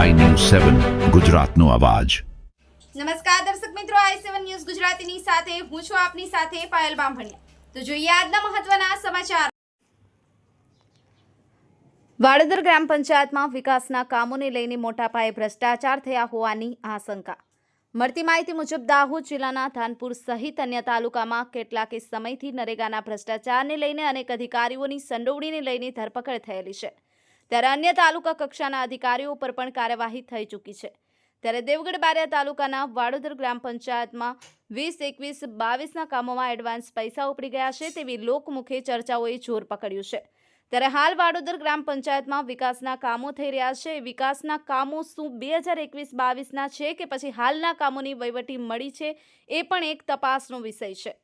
સેવન, ગુજરાતનો અવાજ. નમસ્કાર દર્શક મિત્રો, આઈ સેવન ન્યૂઝ ગુજરાતીની સાથે હું છું આપની સાથે પાયલ બામભણિયા. તો જોઈએ આજના મહત્વના સમાચાર. વાડદર ગ્રામ પંચાયતમાં વિકાસના કામોને લઈને મોટા પાયે ભ્રષ્ટાચાર થયા હોવાની આશંકા. મળતી માહિતી મુજબ, દાહોદ જિલ્લાના ધાનપુર સહિત અન્ય તાલુકામાં કેટલાક સમયથી નરેગાના ભ્રષ્ટાચારને લઈને અનેક અધિકારીઓની સંડોવણીને લઈને ધરપકડ થયેલી છે. ત્યારે અન્ય તાલુકા કક્ષાના અધિકારીઓ પર પણ કાર્યવાહી થઈ ચૂકી છે. ત્યારે દેવગઢ બારિયા તાલુકાના વાડોદર ગ્રામ પંચાયતમાં વીસ, એકવીસ, બાવીસના કામોમાં એડવાન્સ પૈસા ઉપડી ગયા છે તેવી લોકમુખે ચર્ચાઓએ જોર પકડ્યું છે. ત્યારે હાલ વાડોદર ગ્રામ પંચાયતમાં વિકાસના કામો થઈ રહ્યા છે. વિકાસના કામો શું બે હજાર એકવીસ, બાવીસના છે કે પછી હાલના કામોની વહીવટી મળી છે એ પણ એક તપાસનો વિષય છે.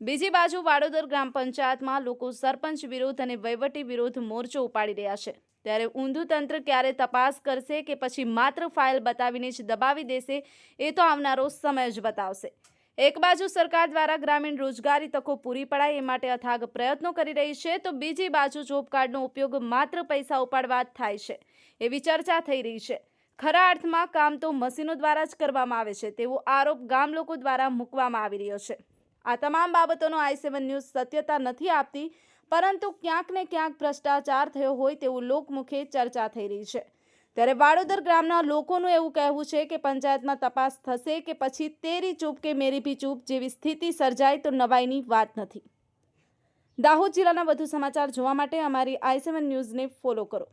બીજી બાજુ વાડોદર ગ્રામ પંચાયતમાં લોકો સરપંચ વિરોધ અને વહીવટી વિરોધ મોરચો ઉપાડી રહ્યા છે. ત્યારે ઊંધું તંત્ર ક્યારે તપાસ કરશે કે પછી માત્ર ફાઇલ બતાવીને જ દબાવી દેશે, એ તો આવનારો સમય જ બતાવશે. એક બાજુ સરકાર દ્વારા ગ્રામીણ રોજગારી તકો પૂરી પડાય એ માટે અથાગ પ્રયત્નો કરી રહી છે, તો બીજી બાજુ જોબ કાર્ડનો ઉપયોગ માત્ર પૈસા ઉપાડવા જ થાય છે, એવી ચર્ચા થઈ રહી છે. ખરા અર્થમાં કામ તો મશીનો દ્વારા જ કરવામાં આવે છે, તેવો આરોપ ગામ લોકો દ્વારા મૂકવામાં આવી રહ્યો છે. આ તમામ બાબતોનો આઈ સેવન ન્યૂઝ સત્યતા નથી આપતી, પરંતુ ક્યાંક ને ક્યાંક ભ્રષ્ટાચાર થયો હોય તેવું લોકમુખે ચર્ચા થઈ રહી છે. ત્યારે વાડોદર ગ્રામના લોકોનું એવું કહેવું છે કે પંચાયતમાં તપાસ થશે કે પછી તેરી ચૂપ કે મેરી ભી ચૂપ જેવી સ્થિતિ સર્જાય તો નવાઈની વાત નથી. દાહોદ જિલ્લાના વધુ સમાચાર જોવા માટે અમારી આઈ સેવન ન્યૂઝને ફોલો કરો.